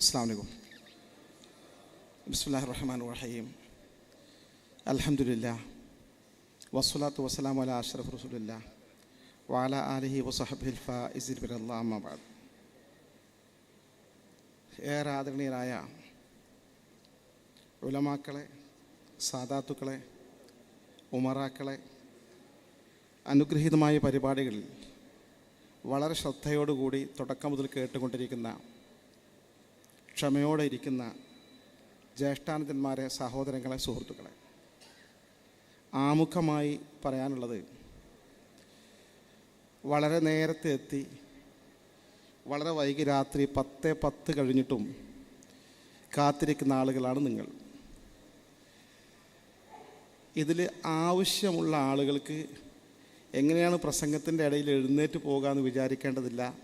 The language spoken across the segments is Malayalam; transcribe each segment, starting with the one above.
അസ്സാം വലൈക്കും ബിസ്മില്ലാഹി റഹ്മാൻ റഹീം. അൽഹംദുലില്ലാഹ്. വസ്സലാത്തു വസ്സലാമു അല അഷ്റഫ് റസൂലില്ല വാല ആലിഹി വസഹബിൽ ഫാഇസിൽ ബിറല്ലാമാബാദ് ഏറെ ആദരണീയരായ ഉലമാക്കളെ സാദാത്തുക്കളെ ഉമറാക്കളെ അനുഗ്രഹീതമായ പരിപാടികളിൽ വളരെ ശ്രദ്ധയോടുകൂടി തുടക്കം മുതൽ കേട്ടുകൊണ്ടിരിക്കുന്ന ക്ഷമയോടെ ഇരിക്കുന്ന ജ്യേഷ്ഠാനന്ദന്മാരെ സഹോദരങ്ങളെ സുഹൃത്തുക്കളെ ആമുഖമായി പറയാനുള്ളത് വളരെ നേരത്തെ എത്തി വളരെ വൈകി രാത്രി പത്ത് പത്ത് കഴിഞ്ഞിട്ടും കാത്തിരിക്കുന്ന ആളുകളാണ് നിങ്ങൾ. ഇതിൽ ആവശ്യമുള്ള ആളുകൾക്ക് എങ്ങനെയാണ് പ്രസംഗത്തിന്റെ ഇടയിൽ എഴുന്നേറ്റ് പോകാമെന്ന് വിചാരിക്കേണ്ടതില്ല.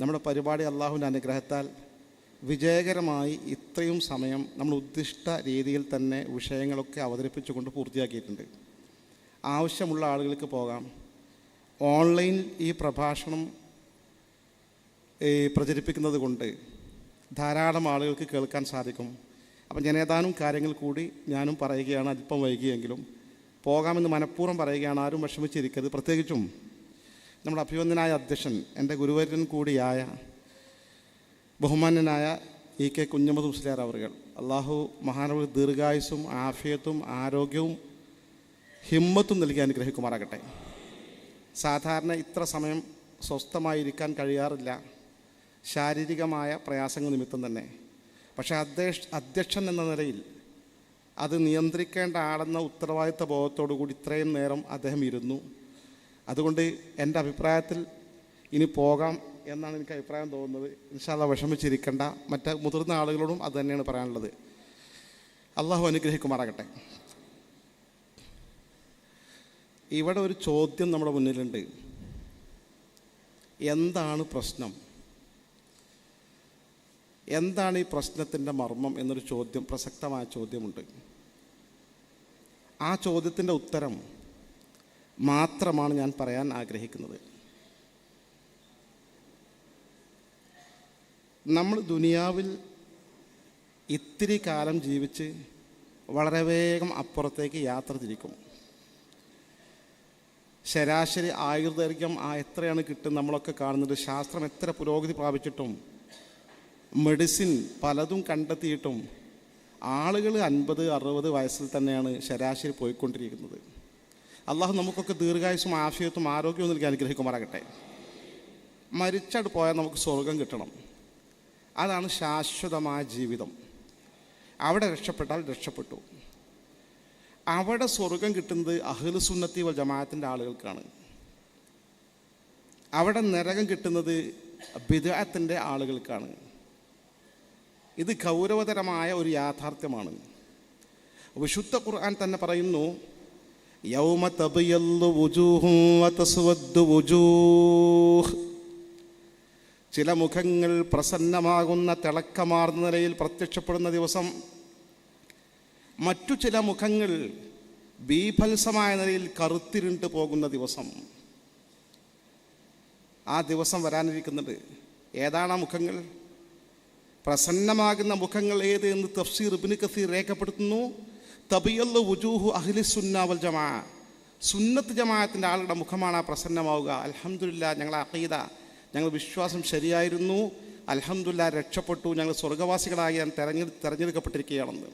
നമ്മുടെ പരിപാടി അള്ളാഹുവിന്റെ അനുഗ്രഹത്താൽ വിജയകരമായി ഇത്രയും സമയം നമ്മൾ ഉദ്ദിഷ്ട രീതിയിൽ തന്നെ വിഷയങ്ങളൊക്കെ അവതരിപ്പിച്ചുകൊണ്ട് പൂർത്തിയാക്കിയിട്ടുണ്ട്. ആവശ്യമുള്ള ആളുകൾക്ക് പോകാം. ഓൺലൈൻ ഈ പ്രഭാഷണം പ്രചരിപ്പിക്കുന്നത് കൊണ്ട് ധാരാളം ആളുകൾക്ക് കേൾക്കാൻ സാധിക്കും. അപ്പം ഞാൻ ഏതാനും കാര്യങ്ങൾ കൂടി ഞാനും പറയുകയാണ് അല്പം വൈകിയെങ്കിലും. പോകാമെന്ന് മനഃപൂർവം പറയുകയാണ് ആരും വിഷമിച്ചിരിക്കരുത്. പ്രത്യേകിച്ചും നമ്മുടെ അഭിവന്ദനായ അധ്യക്ഷൻ എന്റെ ഗുരുവരൻ കൂടിയായ ബഹുമാന്യനായ ഇ കെ കുഞ്ഞമ്മദ് മുസ്ലിയാർ അവറുകൾ. അള്ളാഹു മഹാനവർ ദീർഘായുസും ആഫിയത്തും ആരോഗ്യവും ഹിമ്മത്തും നൽകി അനുഗ്രഹിക്കുമാറാകട്ടെ. സാധാരണ ഇത്ര സമയം സ്വസ്ഥമായിരിക്കാൻ കഴിയാറില്ല. ശാരീരികമായ പ്രയാസങ്ങൾ നിമിത്തം തന്നെ. പക്ഷേ അധ്യക്ഷ അധ്യക്ഷൻ എന്ന നിലയിൽ അത് നിയന്ത്രിക്കേണ്ട ആളെന്ന ഉത്തരവാദിത്ത ബോധത്തോടു കൂടി ഇത്രയും നേരം അദ്ദേഹം ഇരുന്നു. അതുകൊണ്ട് എന്റെ അഭിപ്രായത്തിൽ ഇനി പോകാം എന്നാണ് എനിക്ക് അഭിപ്രായം തോന്നുന്നത്. ഇൻഷാല്ല വിഷമിച്ചിരിക്കേണ്ട. മറ്റ് മുതിർന്ന ആളുകളോടും അത് തന്നെയാണ് പറയാനുള്ളത്. അള്ളാഹു അനുഗ്രഹിക്കുമാറാകട്ടെ. ഇവിടെ ഒരു ചോദ്യം നമ്മുടെ മുന്നിലുണ്ട്. എന്താണ് പ്രശ്നം? എന്താണ് ഈ പ്രശ്നത്തിന്റെ മർമ്മം എന്നൊരു ചോദ്യം പ്രസക്തമായ ചോദ്യമുണ്ട്. ആ ചോദ്യത്തിന്റെ ഉത്തരം മാത്രമാണ് ഞാൻ പറയാൻ ആഗ്രഹിക്കുന്നത്. നമ്മൾ ദുനിയാവിൽ ഇത്തിരി കാലം ജീവിച്ച് വളരെ വേഗം അപ്പുറത്തേക്ക് യാത്ര തിരിക്കും. ശരാശരി ആയുർദൈർഘ്യം ആ എത്രയാണ് കിട്ടും നമ്മളൊക്കെ കാണുന്നത്. ശാസ്ത്രം എത്ര പുരോഗതി പ്രാപിച്ചിട്ടും മെഡിസിൻ പലതും കണ്ടെത്തിയിട്ടും ആളുകൾ അൻപത് അറുപത് വയസ്സിൽ തന്നെയാണ് ശരാശരി പോയിക്കൊണ്ടിരിക്കുന്നത്. അള്ളാഹു നമുക്കൊക്കെ ദീർഘായുസും ആശയത്തും ആരോഗ്യവും നൽകി അനുഗ്രഹിക്കുമാറാകട്ടെ. മരിച്ചട് പോയാൽ നമുക്ക് സ്വർഗം കിട്ടണം. അതാണ് ശാശ്വതമായ ജീവിതം. അവിടെ രക്ഷപ്പെട്ടാൽ രക്ഷപ്പെട്ടു. അവിടെ സ്വർഗം കിട്ടുന്നത് അഹ്ലു സുന്നത്തി വൽ ജമാഅത്തിന്റെ ആളുകൾക്കാണ്. അവിടെ നരകം കിട്ടുന്നത് ബിദാത്തിന്റെ ആളുകൾക്കാണ്. ഇത് ഗൗരവതരമായ ഒരു യാഥാർത്ഥ്യമാണ്. വിശുദ്ധ ഖുർആൻ തന്നെ പറയുന്നു യൗമ തബിയല്ലു വുജൂഹും വതസ്വദ്ദു വുജൂഹ്. ചില മുഖങ്ങൾ പ്രസന്നമാകുന്ന തിളക്കമാർന്ന നിലയിൽ പ്രത്യക്ഷപ്പെടുന്ന ദിവസം മറ്റു ചില മുഖങ്ങൾ ബീഭത്സമായ നിലയിൽ കറുത്തിരുണ്ട് പോകുന്ന ദിവസം. ആ ദിവസം വരാനിരിക്കുന്നുണ്ട് ഏതാണ് ആ മുഖങ്ങൾ? പ്രസന്നമാകുന്ന മുഖങ്ങൾ ഏത് എന്ന് തഫ്സീർ ഇബ്നു കസീർ രേഖപ്പെടുത്തുന്നു. തബിയല്ല വുജൂഹു അഹ്ലി സുന്നാവൽ ജമാ. സുന്നത്ത് ജമാഅത്തിന്റെ ആളുടെ മുഖമാണ് ആ പ്രസന്നമാവുക. അൽഹംദുലില്ലാ ഞങ്ങളെ അഖീദ ഞങ്ങൾ വിശ്വാസം ശരിയായിരുന്നു. അലഹമുല്ല രക്ഷപ്പെട്ടു. ഞങ്ങൾ സ്വർഗവാസികളായി ഞാൻ തെരഞ്ഞെ തെരഞ്ഞെടുക്കപ്പെട്ടിരിക്കുകയാണെന്ന്.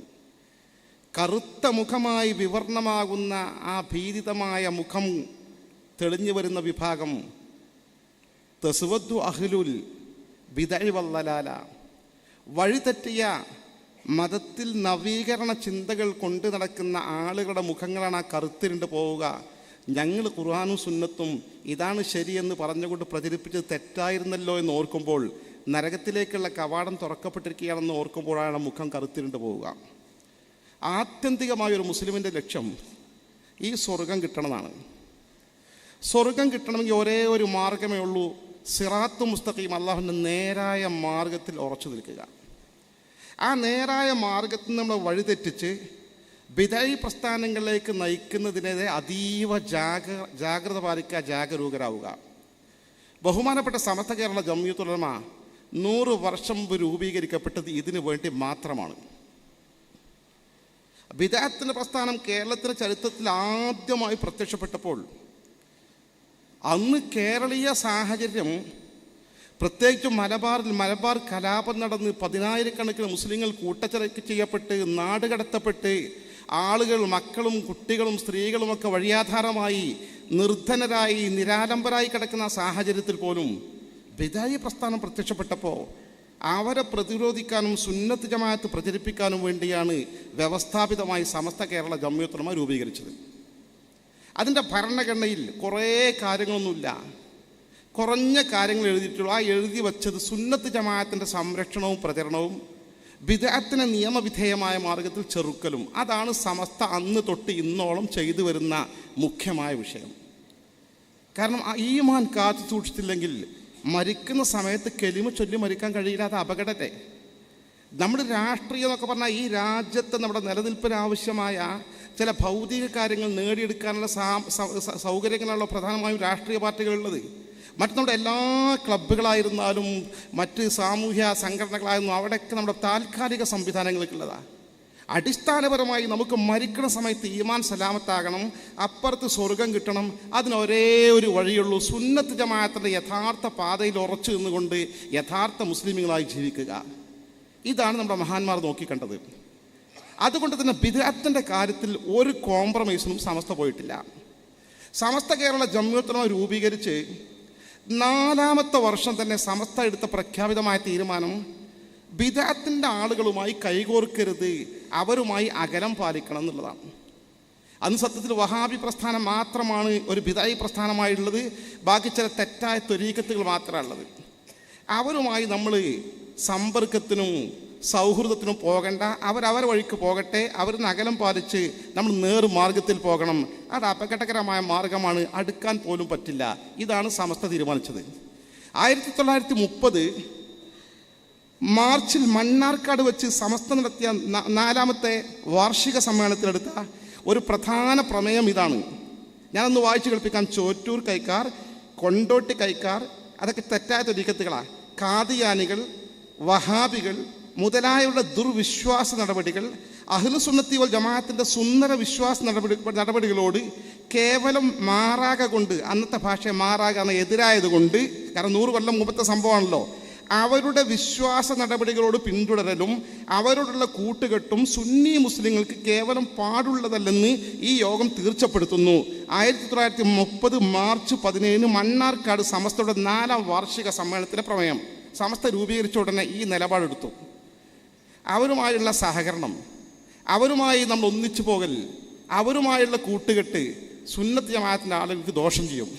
കറുത്ത മുഖമായി വിവർണമാകുന്ന ആ ഭീതിതമായ മുഖം തെളിഞ്ഞു വരുന്ന വിഭാഗം തെസുവദ്ദു അഹ്ലുൽ ബിതഴി വല്ലലാല വഴിതെറ്റിയ മതത്തിൽ നവീകരണ ചിന്തകൾ കൊണ്ടു നടക്കുന്ന ആളുകളുടെ മുഖങ്ങളാണ് ആ കറുത്തിരുണ്ട് പോവുക. ഞങ്ങൾ ഖുർആാനും സുന്നത്തും ഇതാണ് ശരിയെന്ന് പറഞ്ഞുകൊണ്ട് പ്രചരിപ്പിച്ചത് തെറ്റായിരുന്നല്ലോ എന്ന് ഓർക്കുമ്പോൾ നരകത്തിലേക്കുള്ള കവാടം തുറക്കപ്പെട്ടിരിക്കുകയാണെന്ന് ഓർക്കുമ്പോഴാണ് മുഖം കറുത്തിരുണ്ട് പോവുക. ആത്യന്തികമായ ഒരു മുസ്ലിമിന്റെ ലക്ഷ്യം ഈ സ്വർഗം കിട്ടണമെന്നാണ് സ്വർഗം കിട്ടണമെങ്കിൽ ഒരേ ഒരു മാർഗമേ ഉള്ളൂ. സിറാത്ത് മുസ്തഖീം അള്ളാഹുവിന്റെ നേരായ മാർഗത്തിൽ ഉറച്ചു നിൽക്കുക. ആ നേരായ മാർഗത്തിൽ നമ്മൾ വഴിതെറ്റിച്ച് ബിദായി പ്രസ്ഥാനങ്ങളിലേക്ക് നയിക്കുന്നതിനെതിരെ അതീവ ജാഗ ജാഗ്രത പാലിക്കുക ജാഗരൂകരാവുക. ബഹുമാനപ്പെട്ട സമസ്ത കേരള ജമ്യൂത്തുലമ നൂറ് വർഷം മുമ്പ് രൂപീകരിക്കപ്പെട്ടത് ഇതിനു വേണ്ടി മാത്രമാണ്. ബിദാത്തിന്റെ പ്രസ്ഥാനം കേരളത്തിന്റെ ചരിത്രത്തിൽ ആദ്യമായി പ്രത്യക്ഷപ്പെട്ടപ്പോൾ അന്ന് കേരളീയ സാഹചര്യം പ്രത്യേകിച്ച് മലബാറിൽ മലബാർ കലാപം നടന്ന് പതിനായിരക്കണക്കിന് മുസ്ലിങ്ങൾ കൂട്ടച്ചരക്ക് ചെയ്യപ്പെട്ട് നാട് കടത്തപ്പെട്ട് ആളുകൾ മക്കളും കുട്ടികളും സ്ത്രീകളുമൊക്കെ വഴിയാധാരമായി നിർധനരായി നിരാലംബരായി കിടക്കുന്ന സാഹചര്യത്തിൽ പോലും ബിദായ പ്രസ്ഥാനം പ്രത്യക്ഷപ്പെട്ടപ്പോൾ അവരെ പ്രതിരോധിക്കാനും സുന്നത്ത് ജമാഅത്ത് പ്രചരിപ്പിക്കാനും വേണ്ടിയാണ് വ്യവസ്ഥാപിതമായി സമസ്ത കേരള ജമ്മിയത്തുലമ രൂപീകരിച്ചത്. അതിന്റെ ഭരണഘടനയിൽ കുറേ കാര്യങ്ങളൊന്നുമില്ല. കുറഞ്ഞ കാര്യങ്ങൾ എഴുതിയിട്ടുള്ളൂ. ആ എഴുതി വച്ചത് സുന്നത്ത് ജമാഅത്തിന്റെ സംരക്ഷണവും പ്രചരണവും വിദഗ്ധത്തിന് നിയമവിധേയമായ മാർഗത്തിൽ ചെറുക്കലും. അതാണ് സമസ്ത അന്ന് തൊട്ട് ഇന്നോളം ചെയ്തു വരുന്ന മുഖ്യമായ വിഷയം. കാരണം ആ ഈമാൻ കാത്തു സൂക്ഷിച്ചില്ലെങ്കിൽ മരിക്കുന്ന സമയത്ത് കെലിമ ചൊല്ലി മരിക്കാൻ കഴിയില്ലാത്ത അപകടത്തെ. നമ്മുടെ രാഷ്ട്രീയം എന്നൊക്കെ പറഞ്ഞാൽ ഈ രാജ്യത്ത് നമ്മുടെ നിലനിൽപ്പിന് ആവശ്യമായ ചില ഭൗതിക കാര്യങ്ങൾ നേടിയെടുക്കാനുള്ള സൗകര്യങ്ങളാണല്ലോ പ്രധാനമായും രാഷ്ട്രീയ പാർട്ടികളുള്ളത് മറ്റു നമ്മുടെ എല്ലാ ക്ലബ്ബുകളായിരുന്നാലും മറ്റ് സാമൂഹ്യ സംഘടനകളായിരുന്നു അവിടെയൊക്കെ നമ്മുടെ താൽക്കാലിക സംവിധാനങ്ങൾക്കുള്ളതാണ് അടിസ്ഥാനപരമായി നമുക്ക് മരിക്കുന്ന സമയത്ത് ഈമാൻ സലാമത്താകണം അപ്പുറത്ത് സ്വർഗം കിട്ടണം അതിന് ഒരേ വഴിയുള്ളൂ സുന്നത്ത് ജമാഅത്തിന്റെ യഥാർത്ഥ പാതയിൽ ഉറച്ചു നിന്നുകൊണ്ട് യഥാർത്ഥ മുസ്ലിമുകളായി ജീവിക്കുക. ഇതാണ് നമ്മുടെ മഹാന്മാർ നോക്കിക്കണ്ടത്. അതുകൊണ്ട് തന്നെ ബിദാത്തിന്റെ കാര്യത്തിൽ ഒരു കോംപ്രമൈസിനും സമസ്ത പോയിട്ടില്ല. സമസ്ത കേരള ജമ്മിയത്തിനോ രൂപീകരിച്ച് നാലാമത്തെ വർഷം തന്നെ സമസ്ത എടുത്ത പ്രഖ്യാപിതമായ തീരുമാനം ബിദാത്തിന്റെ ആളുകളുമായി കൈകോർക്കരുത് അവരുമായി അകലം പാലിക്കണം എന്നുള്ളതാണ്. അന്ന് സത്യത്തിൽ വഹാബി പ്രസ്ഥാനം മാത്രമാണ് ഒരു ബിദായി പ്രസ്ഥാനമായിട്ടുള്ളത് ബാക്കി ചില തെറ്റായ ത്വരീക്കത്തുകൾ മാത്രമാണുള്ളത്. അവരുമായി നമ്മൾ സമ്പർക്കത്തിനും സൗഹൃദത്തിനും പോകണ്ട. അവരവർ വഴിക്ക് പോകട്ടെ. അവർ അകലം പാലിച്ച് നമ്മൾ നേർമാർഗത്തിൽ പോകണം. അത് അപകടകരമായ മാർഗമാണ്. അടുക്കാൻ പോലും പറ്റില്ല. ഇതാണ് സമസ്ത തീരുമാനിച്ചത്. ആയിരത്തി തൊള്ളായിരത്തി മുപ്പത് മാർച്ചിൽ മണ്ണാർക്കാട് വെച്ച് സമസ്ത നടത്തിയ നാലാമത്തെ വാർഷിക സമ്മേളനത്തിലെടുത്ത ഒരു പ്രധാന പ്രമേയം ഇതാണ്. ഞാനൊന്ന് വായിച്ചു കേൾപ്പിക്കാം. ചോറ്റൂർ കൈക്കാർ കൊണ്ടോട്ടി കൈക്കാർ അതൊക്കെ തെറ്റായ തൊരീക്കത്തുകളാണ് കാതിയാനികൾ വഹാബികൾ മുതലായവരുടെ ദുർവിശ്വാസ നടപടികൾ അഹ്ലുസുന്നത്തി വൽ ജമാഅത്തിന്റെ സുന്ദര വിശ്വാസ നടപടി നടപടികളോട് കേവലം മാറാക കൊണ്ട് അന്നത്തെ ഭാഷ മാറാക എന്ന എതിരായതുകൊണ്ട് കാരണം നൂറ് കൊല്ലം മുമ്പത്തെ സംഭവമാണല്ലോ അവരുടെ വിശ്വാസ നടപടികളോട് പിന്തുടരലും അവരോടുള്ള കൂട്ടുകെട്ടും സുന്നി മുസ്ലിങ്ങൾക്ക് കേവലം പാടുള്ളതല്ലെന്ന് ഈ യോഗം തീർച്ചപ്പെടുത്തുന്നു. ആയിരത്തി തൊള്ളായിരത്തി മുപ്പത് മാർച്ച് പതിനേഴിന് മണ്ണാർക്കാട് സമസ്തയുടെ നാലാം വാർഷിക സമ്മേളനത്തിലെ പ്രമേയം. സമസ്ത രൂപീകരിച്ച ഉടനെ ഈ നിലപാടെടുത്തു. അവരുമായുള്ള സഹകരണം അവരുമായി നമ്മൾ ഒന്നിച്ചു പോകൽ അവരുമായുള്ള കൂട്ടുകെട്ട് സുന്നത്ത് ജമാഅത്തിന്റെ ആളുകൾക്ക് ദോഷം ചെയ്യും.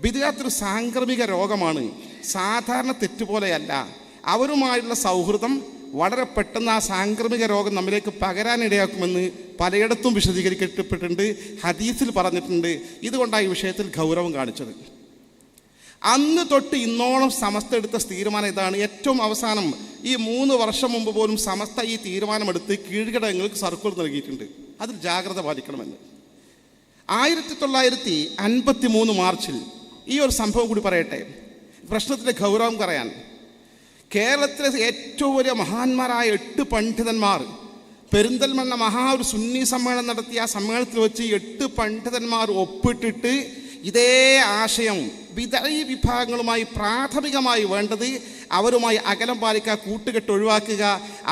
ബിദിയാത്തൊരു സാംക്രമിക രോഗമാണ് സാധാരണ തെറ്റുപോലെയല്ല അവരുമായുള്ള സൗഹൃദം വളരെ പെട്ടെന്ന് ആ സാംക്രമിക രോഗം നമ്മിലേക്ക് പകരാനിടയാക്കുമെന്ന് പലയിടത്തും വിശദീകരിക്കപ്പെട്ടിട്ടുണ്ട് ഹദീസിൽ പറഞ്ഞിട്ടുണ്ട്. ഇതുകൊണ്ടാണ് ഈ വിഷയത്തിൽ ഗൗരവം കാണിച്ചത്. അന്ന് തൊട്ട് ഇന്നോളം സമസ്ത എടുത്ത തീരുമാനം ഇതാണ്. ഏറ്റവും അവസാനം ഈ മൂന്ന് വർഷം മുമ്പ് പോലും സമസ്ത ഈ തീരുമാനമെടുത്ത് കീഴ്ഘടകങ്ങൾക്ക് സർക്കുലർ നൽകിയിട്ടുണ്ട്. അതിൽ ജാഗ്രത പാലിക്കണമെന്ന്. ആയിരത്തി തൊള്ളായിരത്തി അൻപത്തി മൂന്ന് മാർച്ചിൽ ഈ ഒരു സംഭവം കൂടി പറയട്ടെ. പ്രശ്നത്തിന്റെ ഗൗരവം പറയാൻ. കേരളത്തിലെ ഏറ്റവും വലിയ മഹാന്മാരായ എട്ട് പണ്ഡിതന്മാർ പെരിന്തൽമണ്ണ മഹാ ഒരു സുന്നി സമ്മേളനം നടത്തിയ ആ സമ്മേളനത്തിൽ വെച്ച് എട്ട് പണ്ഡിതന്മാർ ഒപ്പിട്ടിട്ട് ഇതേ ആശയം വിതഴി വിഭാഗങ്ങളുമായി പ്രാഥമികമായി വേണ്ടത് അവരുമായി അകലം പാലിക്കുക കൂട്ടുകെട്ട് ഒഴിവാക്കുക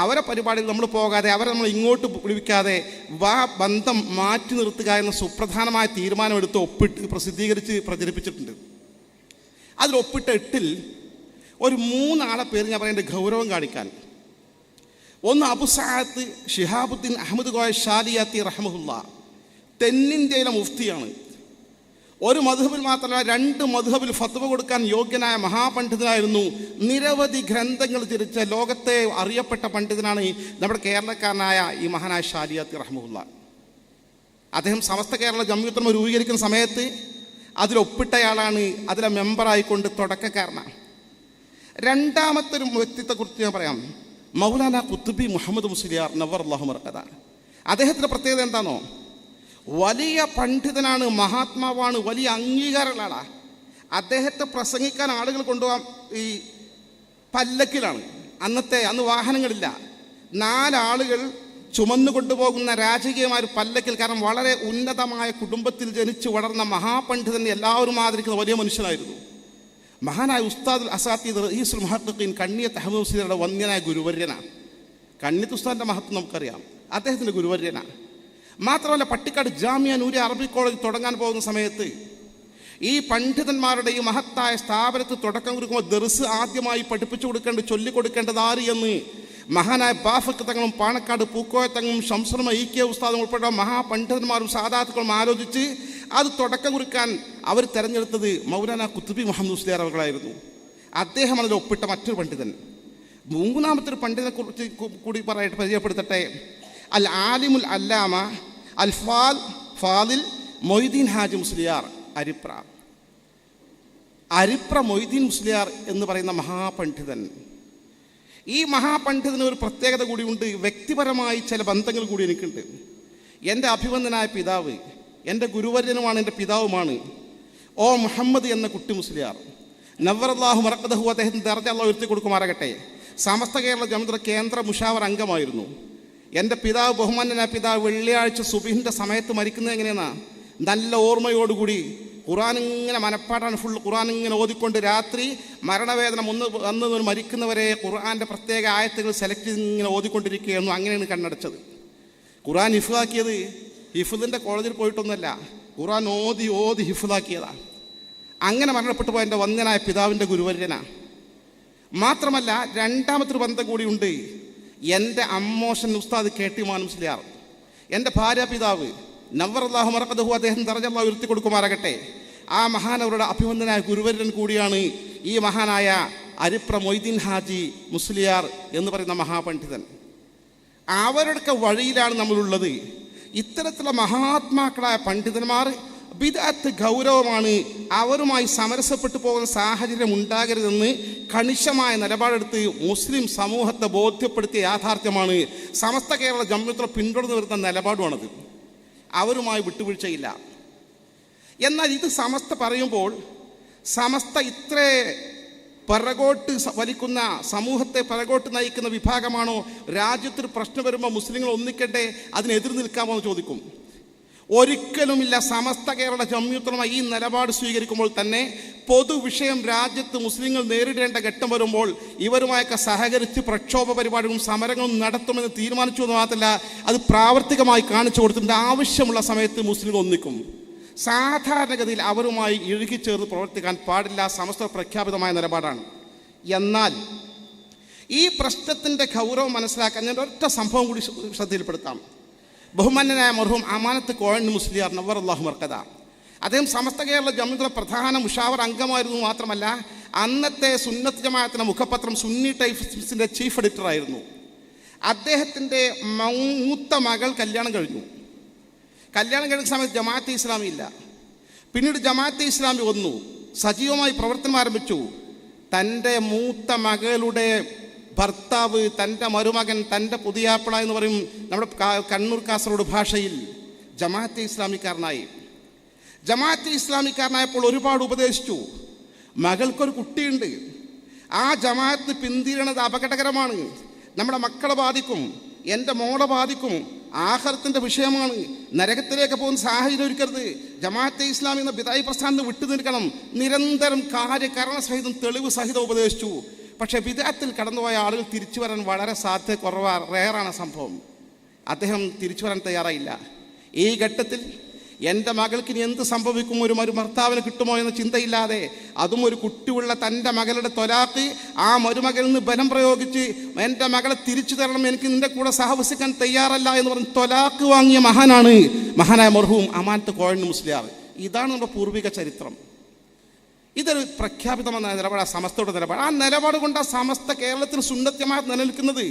അവരെ പരിപാടിയിൽ നമ്മൾ പോകാതെ അവരെ നമ്മൾ ഇങ്ങോട്ട് വിളിക്കാതെ വാ ബന്ധം മാറ്റി നിർത്തുക എന്ന സുപ്രധാനമായ തീരുമാനമെടുത്ത് ഒപ്പിട്ട് പ്രസിദ്ധീകരിച്ച് പ്രചരിപ്പിച്ചിട്ടുണ്ട്. അതിൽ ഒപ്പിട്ട എട്ടിൽ ഒരു മൂന്നാളെ പേര് ഞാൻ പറയുന്നത് ഗൗരവം കാണിക്കാൻ. ഒന്ന് അബുസാത്ത് ഷിഹാബുദ്ദീൻ അഹമ്മദ് ഗോയ ഷാലിയാത്തി റഹമുല്ല തെന്നിന്ത്യയിലെ മുഫ്തിയാണ്. ഒരു മധുബിൽ മാത്രമല്ല രണ്ട് മധുഹബിൽ ഫത്വ കൊടുക്കാൻ യോഗ്യനായ മഹാപണ്ഡിതനായിരുന്നു. നിരവധി ഗ്രന്ഥങ്ങൾ തിരിച്ച ലോകത്തെ അറിയപ്പെട്ട പണ്ഡിതനാണ് നമ്മുടെ കേരളക്കാരനായ ഈ മഹാനായ ഷാലിയാത്തി റഹ്മുല്ല. അദ്ദേഹം സമസ്ത കേരള ജമ്മിയുത്തമ രൂപീകരിക്കുന്ന സമയത്ത് അതിലൊപ്പിട്ടയാളാണ് അതിലെ മെമ്പറായിക്കൊണ്ട് തുടക്കക്കാരനാണ്. രണ്ടാമത്തെ ഒരു വ്യക്തിത്വത്തെക്കുറിച്ച് ഞാൻ പറയാം. മൗലാന കുത്തുബി മുഹമ്മദ് മുസ്ലിയാർ നവർ അള്ളാഹു മർക്കത അദ്ദേഹത്തിന്റെ പ്രത്യേകത എന്താണോ വലിയ പണ്ഡിതനാണ് മഹാത്മാവാണ് വലിയ അംഗീകാരമുള്ള അദ്ദേഹത്തെ പ്രസംഗിക്കാൻ ആളുകൾ കൊണ്ടുപോകാൻ ഈ പല്ലക്കിലാണ്. അന്നത്തെ അന്ന് വാഹനങ്ങളില്ല. നാലാളുകൾ ചുമന്നു കൊണ്ടുപോകുന്ന രാജകീയമായ ഒരു പല്ലക്കിൽ കാരണം വളരെ ഉന്നതമായ കുടുംബത്തിൽ ജനിച്ചു വളർന്ന മഹാപണ്ഡിതൻ എല്ലാവരും ആദരിക്കുന്ന വലിയ മനുഷ്യനായിരുന്നു. മഹാനായ ഉസ്താദ് അസാത്തീദ് റഹീസുൽ മഹത്തുഖീൻ കണ്ണിയത്ത് അഹമ്മദ് മുസ്ലിയുടെ വന്യനായ ഗുരുവര്യനാണ്. കണ്ണിയത്ത് ഉസ്താദിന്റെ മഹത്വം നമുക്കറിയാം. അദ്ദേഹത്തിന്റെ ഗുരുവര്യനാണ്. മാത്രമല്ല പട്ടിക്കാട് ജാമിയ നൂരി അറബി കോളേജ് തുടങ്ങാൻ പോകുന്ന സമയത്ത് ഈ പണ്ഡിതന്മാരുടെ ഈ മഹത്തായ സ്ഥാപനത്തിൽ തുടക്കം കുറിക്കുമ്പോൾ ദർസ് ആദ്യമായി പഠിപ്പിച്ചു കൊടുക്കേണ്ട ചൊല്ലിക്കൊടുക്കേണ്ടത് ആര് എന്ന് മഹാനായ ബാഫക്ക് തങ്ങളും പാണക്കാട് പൂക്കോയത്തങ്ങളും ശംസർമ ഇ കെ ഉസ്താദും ഉൾപ്പെട്ട മഹാപണ്ഡിതന്മാരും സാധാത്തുക്കളും ആലോചിച്ച് അത് തുടക്കം കുറിക്കാൻ അവർ തിരഞ്ഞെടുത്തത് മൗലാന കുത്തുബി മുഹമ്മദ് ഉസ്ലിയാർ അവர்களായിരുന്നു അദ്ദേഹം അതിൽ ഒപ്പിട്ട മറ്റൊരു പണ്ഡിതൻ. മൂന്നാമത്തെ ഒരു പണ്ഡിതനെ കുറിച്ച് കൂടി പറയട്ടെ പരിചയപ്പെടുത്തട്ടെ. അൽ ആലിമുൽ അല്ലാമ അൽ ഫാൽ ഫാദിൽ മൊയ്തീൻ ഹാജി മുസ്ലിയാർ അരിപ്ര. അരിപ്ര മൊയ്തീൻ മുസ്ലിയാർ എന്ന് പറയുന്ന മഹാപണ്ഡിതൻ. ഈ മഹാപണ്ഡിതന് ഒരു പ്രത്യേകത കൂടിയുണ്ട്. വ്യക്തിപരമായി ചില ബന്ധങ്ങൾ കൂടി എനിക്കുണ്ട്. എന്റെ അഭിവന്ദനായ പിതാവ് എന്റെ ഗുരുവര്യനുമാണ് എന്റെ പിതാവുമാണ് ഓ മുഹമ്മദ് എന്ന കുട്ടി മുസ്ലിയാർ. നവറല്ലാഹു മറക്കദഹു അദ്ദേഹത്തിന് ദർജ അള്ള ഉയർത്തി കൊടുക്കുമാറാകട്ടെ സമസ്ത കേരള ജമിത്ര കേന്ദ്ര മുഷാവർ അംഗമായിരുന്നു. എന്റെ പിതാവ് ബഹുമാനനായ പിതാവ് വെള്ളിയാഴ്ച സുബിഹിന്റെ സമയത്ത് മരിക്കുന്നത് എങ്ങനെയെന്നാ? നല്ല ഓർമ്മയോടുകൂടി ഖുറാൻ ഇങ്ങനെ മനപ്പാട്ടാണ് ഫുൾ ഖുറാൻ ഇങ്ങനെ ഓതിക്കൊണ്ട് രാത്രി മരണവേദന ഒന്ന് വന്ന് മരിക്കുന്നവരെ ഖുർആാന്റെ പ്രത്യേക ആയത്തുകൾ സെലക്ട് ചെയ്ത് ഇങ്ങനെ ഓതിക്കൊണ്ടിരിക്കുകയായിരുന്നു. അങ്ങനെയാണ് കണ്ണടച്ചത്. ഖുറാൻ ഹിഫാക്കിയത് ഹിഫുദിന്റെ കോളേജിൽ പോയിട്ടൊന്നുമല്ല. ഖുറാൻ ഓതി ഓതി ഹിഫുദാക്കിയതാണ് അങ്ങനെ മരണപ്പെട്ടു പോയ എന്റെ വന്ദനായ പിതാവിന്റെ ഗുരുവര്യനാണ് മാത്രമല്ല രണ്ടാമത്തൊരു ബന്ധം കൂടിയുണ്ട് എന്റെ അമ്മോശൻ ഉസ്താദ് കെ ടി മാൻ മുസ്ലിയാർ. എന്റെ ഭാര്യ പിതാവ് നവർ അള്ളാഹു മറക്കദഹു അദ്ദേഹം തറഞ്ഞ ഉയർത്തി കൊടുക്കുമാറാകട്ടെ. ആ മഹാനവരുടെ അഭിവന്ദനായ ഗുരുവരൻ കൂടിയാണ് ഈ മഹാനായ അരിപ്ര മൊയ്തീൻ ഹാജി മുസ്ലിയാർ എന്ന് പറയുന്ന മഹാപണ്ഡിതൻ. അവരുടെയൊക്കെ വഴിയിലാണ് നമ്മളുള്ളത്. ഇത്തരത്തിലുള്ള മഹാത്മാക്കളായ പണ്ഡിതന്മാർ ബിദാത്ത് ഗൗരവമാണ് അവരുമായി സമരസപ്പെട്ടു പോകുന്ന സാഹചര്യം ഉണ്ടാകരുതെന്ന് കണിശമായ നിലപാടെടുത്ത് മുസ്ലിം സമൂഹത്തെ ബോധ്യപ്പെടുത്തിയ യാഥാർത്ഥ്യമാണ് സമസ്ത കേരള ജമ്മിത്ര പിന്തുടർന്നു വരുന്ന നിലപാടുമാണത്. അവരുമായി വിട്ടുവീഴ്ചയില്ല. എന്നാൽ ഇത് സമസ്ത പറയുമ്പോൾ സമസ്ത ഇത്ര പിറകോട്ട് വലിക്കുന്ന സമൂഹത്തെ പിറകോട്ട് നയിക്കുന്ന വിഭാഗമാണോ? രാജ്യത്തൊരു പ്രശ്നം വരുമ്പോൾ മുസ്ലിങ്ങൾ ഒന്നിക്കട്ടെ അതിനെതിർ നിൽക്കാമോ എന്ന് ചോദിക്കും. ഒരിക്കലുമില്ല സമസ്ത കേരള ജമ്യൂത്തമായി ഈ നിലപാട് സ്വീകരിക്കുമ്പോൾ തന്നെ പൊതുവിഷയം രാജ്യത്ത് മുസ്ലിങ്ങൾ നേരിടേണ്ട ഘട്ടം വരുമ്പോൾ ഇവരുമായൊക്കെ സഹകരിച്ച് പ്രക്ഷോഭ പരിപാടികളും സമരങ്ങളും നടത്തുമെന്ന് തീരുമാനിച്ചു എന്ന് മാത്രമല്ല അത് പ്രാവർത്തികമായി കാണിച്ചു കൊടുത്തിട്ടുണ്ട്. ആവശ്യമുള്ള സമയത്ത് മുസ്ലിങ്ങൾ ഒന്നിക്കും. സാധാരണഗതിയിൽ അവരുമായി ഇഴുകിച്ചേർന്ന് പ്രവർത്തിക്കാൻ പാടില്ല സമസ്ത പ്രഖ്യാപിതമായ നിലപാടാണ്. എന്നാൽ ഈ പ്രശ്നത്തിന്റെ ഗൗരവം മനസ്സിലാക്കാൻ ഞാൻ ഒറ്റ സംഭവം കൂടി ശ്രദ്ധയിൽപ്പെടുത്താം. ബഹുമാന്യനായ മർഹൂം അമാനത്ത് കോഴൻ മുസ്ലിയാർ നവർ അള്ളാഹു മർക്കദ. അദ്ദേഹം സമസ്ത കേരള ജമിത്ര പ്രധാന മുഷാവർ അംഗമായിരുന്നു മാത്രമല്ല അന്നത്തെ സുന്നത്ത് ജമാഅത്തിന്റെ മുഖപത്രം സുന്നി ടൈഫ്സിന്റെ ചീഫ് എഡിറ്ററായിരുന്നു. അദ്ദേഹത്തിന്റെ മൂത്ത മകൾ കല്യാണം കഴിഞ്ഞു. കല്യാണം കഴിഞ്ഞ സമയത്ത് ജമാഅത്ത് ഇസ്ലാമി ഇല്ല. പിന്നീട് ജമാഅത്ത് ഇസ്ലാമി വന്നു. സജീവമായി പ്രവർത്തനം ആരംഭിച്ചു. തന്റെ മൂത്ത മകളുടെ ഭർത്താവ് തന്റെ മരുമകൻ തന്റെ പുതിയാപ്പിള എന്ന് പറയും നമ്മുടെ കണ്ണൂർ കാസർഗോഡ് ഭാഷയിൽ ജമാഅത്തെ ഇസ്ലാമിക്കാരനായി. ജമാഅത്തെ ഇസ്ലാമിക്കാരനായപ്പോൾ ഒരുപാട് ഉപദേശിച്ചു. മകൾക്കൊരു കുട്ടിയുണ്ട്. ആ ജമാഅത്ത് പിന്തിരണത് അപകടകരമാണ്. നമ്മുടെ മക്കളെ ബാധിക്കും എന്റെ മോളെ ബാധിക്കും ആഹാരത്തിന്റെ വിഷയമാണ്. നരകത്തിലേക്ക് പോകുന്ന സാഹചര്യം ഒരുക്കരുത്. ജമാഅത്തെ ഇസ്ലാമി എന്ന ബിദായി പ്രസ്ഥാനത്ത് വിട്ടു നിൽക്കണം നിരന്തരം കാര്യകരണ സഹിതം തെളിവ് സഹിതം ഉപദേശിച്ചു. പക്ഷേ വിദേഹത്തിൽ കടന്നുപോയ ആളുകൾ തിരിച്ചു വരാൻ വളരെ സാധ്യത കുറവാണ് റേറാണ് സംഭവം. അദ്ദേഹം തിരിച്ചു വരാൻ തയ്യാറായില്ല. ഈ ഘട്ടത്തിൽ എന്റെ മകൾക്ക് ഇനി എന്ത് സംഭവിക്കും? ഒരു മരുമർത്താവിന് കിട്ടുമോ എന്ന ചിന്തയില്ലാതെ അതും ഒരു കുട്ടിയുള്ള തന്റെ മകളുടെ തൊലാക്ക് ആ മരുമകളിൽ നിന്ന് ബലം പ്രയോഗിച്ച് എന്റെ മകളെ തിരിച്ചു തരണം എനിക്ക് നിന്റെ കൂടെ സഹവസിക്കാൻ തയ്യാറല്ല എന്ന് പറഞ്ഞ് തൊലാക്ക് വാങ്ങിയ മഹാനാണ് മഹാനായ മർഹൂം അമാനത്ത് കോഴൻ മുസ്ലിയാർ ഇതാണ് നമ്മുടെ പൂർവിക ചരിത്രം. ഇതൊരു പ്രഖ്യാപിതമായ നിലപാടാണ് സമസ്തയുടെ നിലപാട്. ആ നിലപാട് കൊണ്ട് ആ സമസ്ത കേരളത്തിന് സുന്നത്യമായി നിലനിൽക്കുന്നത്.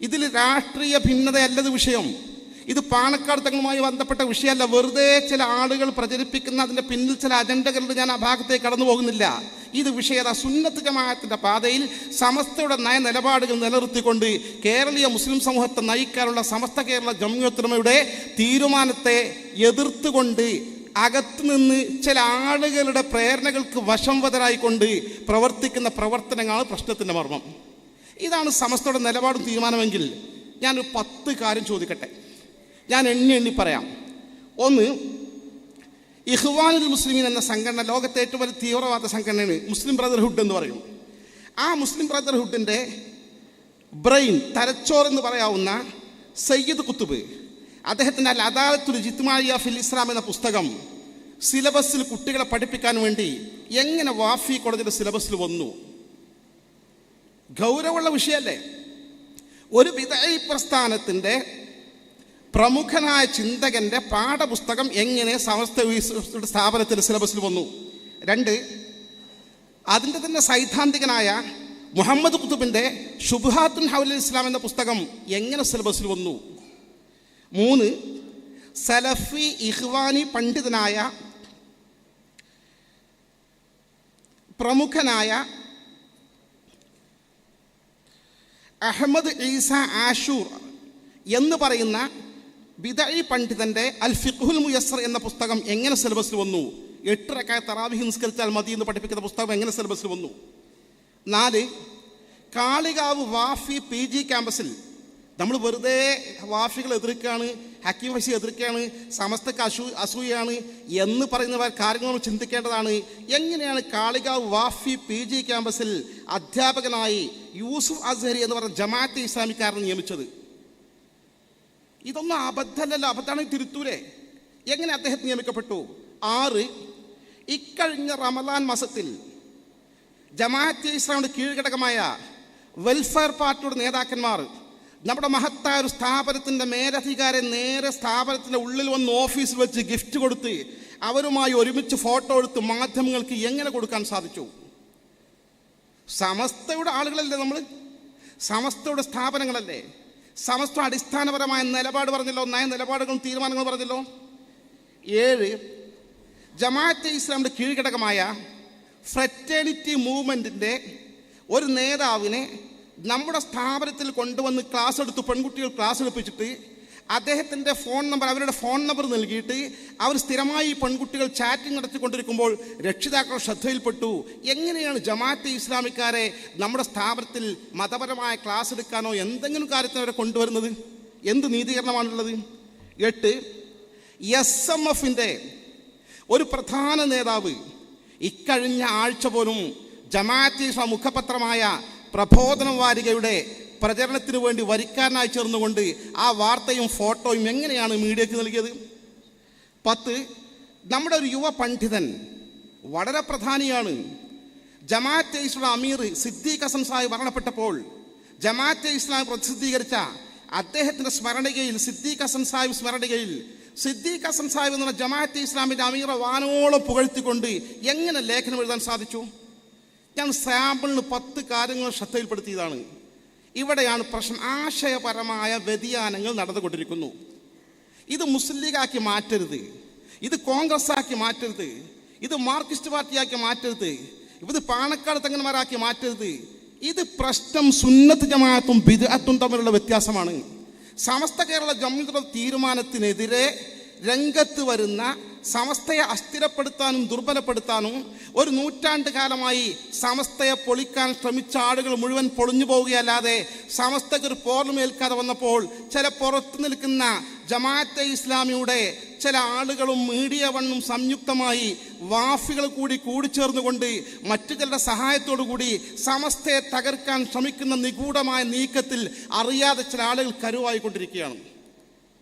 ഇതിൽ രാഷ്ട്രീയ ഭിന്നതയല്ലത് വിഷയം. ഇത് പാണക്കാട് തങ്ങളുമായി ബന്ധപ്പെട്ട വിഷയമല്ല. വെറുതെ ചില ആളുകൾ പ്രചരിപ്പിക്കുന്ന അതിന്റെ പിന്നിൽ ചില അജണ്ടകളുണ്ട് ഞാൻ ആ ഭാഗത്തേക്ക് കടന്നു പോകുന്നില്ല. ഇത് വിഷയത സുന്നത്ത് ജമാഅത്തിന്റെ പാതയിൽ സമസ്തയുടെ നയ നിലപാടുകൾ നിലനിർത്തിക്കൊണ്ട് കേരളീയ മുസ്ലിം സമൂഹത്തെ നയിക്കാനുള്ള സമസ്ത കേരള ജമ്യോത്തമയുടെ തീരുമാനത്തെ എതിർത്തുകൊണ്ട് അകത്തു നിന്ന് ചില ആളുകളുടെ പ്രേരണകൾക്ക് വശംവതരായിക്കൊണ്ട് പ്രവർത്തിക്കുന്ന പ്രവർത്തനങ്ങളാണ് പ്രശ്നത്തിന്റെ മർമ്മം. ഇതാണ് സമസ്തയുടെ നിലപാടും തീരുമാനമെങ്കിൽ ഞാനൊരു പത്ത് കാര്യം ചോദിക്കട്ടെ. ഞാൻ എണ്ണി എണ്ണി പറയാം. ഒന്ന് ഇഹ്വാനുൽ മുസ്ലിമീൻ എന്ന സംഘടന ലോകത്തെ ഏറ്റവും വലിയ തീവ്രവാദ സംഘടനയാണ് മുസ്ലിം ബ്രദർഹുഡ് എന്ന് പറയും. ആ മുസ്ലിം ബ്രദർഹുഡിന്റെ ബ്രെയിൻ തലച്ചോർ എന്ന് പറയാവുന്ന സയ്യിദ് കുത്തുബ് അദ്ദേഹത്തിന്റെ അൽ അദാലത്തുൽ ഫിൽ ഇസ്ലാം എന്ന പുസ്തകം സിലബസിൽ കുട്ടികളെ പഠിപ്പിക്കാൻ വേണ്ടി എങ്ങനെ വാഫി കോളേജിന്റെ സിലബസിൽ വന്നു? ഗൗരവമുള്ള വിഷയമല്ലേ? ഒരു വിദയി പ്രസ്ഥാനത്തിന്റെ പ്രമുഖനായ ചിന്തകന്റെ പാഠപുസ്തകം എങ്ങനെ സമസ്ത സ്ഥാപനത്തിന്റെ സിലബസിൽ വന്നു? രണ്ട് അതിന്റെ തന്നെ സൈദ്ധാന്തികനായ മുഹമ്മദ് കുത്തുബിന്റെ ഷുബുഹാത്തുൻ ഹൗലുൽ ഇസ്ലാം എന്ന പുസ്തകം എങ്ങനെ സിലബസിൽ വന്നു? മൂന്ന് സലഫി ഇഹ്വാനി പണ്ഡിതനായ പ്രമുഖനായ അഹമ്മദ് ഈസ ആഷൂർ എന്ന് പറയുന്ന ബിദഈ പണ്ഡിതന്റെ അൽ ഫിഖുൽ മുയസർ എന്ന പുസ്തകം എങ്ങനെ സിലബസിൽ വന്നു? എട്ടരക്കായ തറാവിഹി നിസ്കരിച്ചാൽ മതി എന്ന് പഠിപ്പിക്കുന്ന പുസ്തകം എങ്ങനെ സിലബസിൽ വന്നു? നാല് കാളികാവ് വാഫി പി ജി ക്യാമ്പസിൽ നമ്മൾ വെറുതെ വാഫികൾ എതിർക്കുകയാണ് ഹക്കീം വശി എതിർക്കുകയാണ് സമസ്തക്ക് അസൂ അസൂയാണ് എന്ന് പറയുന്ന കാര്യങ്ങൾ നമ്മൾ ചിന്തിക്കേണ്ടതാണ്. എങ്ങനെയാണ് കാളികാവ് വാഫി പി ജി ക്യാമ്പസിൽ അധ്യാപകനായി യൂസുഫ് അസ്ഹരി എന്ന് പറഞ്ഞ ജമാഅത്തെ ഇസ്ലാമിക്കാരനെ നിയമിച്ചത്? ഇതൊന്നും അബദ്ധമല്ലല്ലോ അബദ്ധമാണെങ്കിൽ തിരുത്തൂരെ. എങ്ങനെ അദ്ദേഹത്തെ നിയമിക്കപ്പെട്ടു? ആറ് ഇക്കഴിഞ്ഞ റമദാൻ മാസത്തിൽ ജമാഅത്തെ ഇസ്ലാമിയുടെ കീഴ്ഘടകമായ വെൽഫെയർ പാർട്ടിയുടെ നേതാക്കന്മാർ നമ്മുടെ മഹത്തായ ഒരു സ്ഥാപനത്തിന്റെ മേലധികാരം നേരെ സ്ഥാപനത്തിന്റെ ഉള്ളിൽ വന്ന് ഓഫീസ് വെച്ച് ഗിഫ്റ്റ് കൊടുത്ത് അവരുമായി ഒരുമിച്ച് ഫോട്ടോ എടുത്ത് മാധ്യമങ്ങൾക്ക് എങ്ങനെ കൊടുക്കാൻ സാധിച്ചു? സമസ്തയുടെ ആളുകളല്ലേ നമ്മൾ? സമസ്തയുടെ സ്ഥാപനങ്ങളല്ലേ? സമസ്ത അടിസ്ഥാനപരമായ നിലപാട് പറഞ്ഞല്ലോ നയ നിലപാടുകളും തീരുമാനങ്ങളും പറഞ്ഞല്ലോ. ഏഴ് ജമാഅത്തെ ഇസ്ലാമിന്റെ കീഴ്ഘടകമായ ഫ്രറ്റേണിറ്റി മൂവ്മെന്റിന്റെ ഒരു നേതാവിനെ നമ്മുടെ സ്ഥാപനത്തിൽ കൊണ്ടുവന്ന് ക്ലാസ് എടുത്ത് പെൺകുട്ടികൾ ക്ലാസ് എടുപ്പിച്ചിട്ട് അദ്ദേഹത്തിന്റെ ഫോൺ നമ്പർ അവരുടെ ഫോൺ നമ്പർ നൽകിയിട്ട് അവർ സ്ഥിരമായി പെൺകുട്ടികൾ ചാറ്റിംഗ് നടത്തിക്കൊണ്ടിരിക്കുമ്പോൾ രക്ഷിതാക്കൾ ശ്രദ്ധയിൽപ്പെട്ടു. എങ്ങനെയാണ് ജമാഅത്തെ ഇസ്ലാമിക്കാരെ നമ്മുടെ സ്ഥാപനത്തിൽ മതപരമായ ക്ലാസ് എടുക്കാനോ എന്തെങ്കിലും കാര്യത്തിന് അവരെ കൊണ്ടുവരുന്നത്? എന്ത് നീതീകരണമാണുള്ളത്? എട്ട് എസ് എം എഫിന്റെ ഒരു പ്രധാന നേതാവ് ഇക്കഴിഞ്ഞ ആഴ്ച പോലും ജമാഅത്തെ ഇസ്ലാം മുഖപത്രമായ പ്രബോധന വാരികയുടെ പ്രചരണത്തിന് വേണ്ടി വരിക്കാരനായി ചേർന്നുകൊണ്ട് ആ വാർത്തയും ഫോട്ടോയും എങ്ങനെയാണ് മീഡിയയ്ക്ക് നൽകിയത്? പത്ത് നമ്മുടെ ഒരു യുവ പണ്ഡിതൻ വളരെ പ്രധാനിയാണ്. ജമാഅത്തെ ഇസ്ലാം അമീർ സിദ്ദീഖ് ഹസൻ സാഹിബ് മരണപ്പെട്ടപ്പോൾ ജമാഅത്തെ ഇസ്ലാം പ്രസിദ്ധീകരിച്ച അദ്ദേഹത്തിന്റെ സ്മരണികയിൽ സിദ്ദീഖ് ഹസൻ സാഹിബ് സ്മരണികയിൽ സിദ്ദീഖ് ഹസൻ സാഹിബ് എന്ന ജമാഅത്തെ ഇസ്ലാമിന്റെ അമീറെ വാനോളം പുകഴ്ത്തിക്കൊണ്ട് എങ്ങനെ ലേഖനം എഴുതാൻ സാധിച്ചു? ഞാൻ സാമ്പിളിന് പത്ത് കാര്യങ്ങൾ ശ്രദ്ധയിൽപ്പെടുത്തിയതാണ്. ഇവിടെയാണ് പ്രശ്നം. ആശയപരമായ വ്യതിയാനങ്ങൾ നടന്നുകൊണ്ടിരിക്കുന്നു. ഇത് മുസ്ലിം ലീഗാക്കി മാറ്റരുത്. ഇത് കോൺഗ്രസ് ആക്കി മാറ്റരുത്. ഇത് മാർക്സിസ്റ്റ് പാർട്ടിയാക്കി മാറ്റരുത്. ഇത് പാണക്കാട് തങ്ങന്മാരാക്കി മാറ്റരുത്. ഇത് പ്രശ്നം സുന്നത്ത് ജമാഅത്തും ബിദഅത്തും തമ്മിലുള്ള വ്യത്യാസമാണ്. സമസ്ത കേരള ജമ്മിയുടെ തീരുമാനത്തിനെതിരെ രംഗത്ത് വരുന്ന സമസ്തയെ അസ്ഥിരപ്പെടുത്താനും ദുർബലപ്പെടുത്താനും ഒരു നൂറ്റാണ്ട് കാലമായി സമസ്തയെ പൊളിക്കാൻ ശ്രമിച്ച ആളുകൾ മുഴുവൻ പൊളിഞ്ഞു പോവുകയല്ലാതെ സമസ്തയ്ക്ക് ഒരു പോർമേൽക്കാതെ വന്നപ്പോൾ ചില പുറത്തു നിൽക്കുന്ന ജമാഅത്തെ ഇസ്ലാമിയുടെ ചില ആളുകളും മീഡിയ വണ്ണും സംയുക്തമായി വാഫികൾ കൂടി കൂടിച്ചേർന്നുകൊണ്ട് മറ്റു ചിലരുടെ സഹായത്തോടു കൂടി സമസ്തയെ തകർക്കാൻ ശ്രമിക്കുന്ന നിഗൂഢമായ നീക്കത്തിൽ അറിയാതെ ചില ആളുകൾ കരുവായിക്കൊണ്ടിരിക്കുകയാണ്.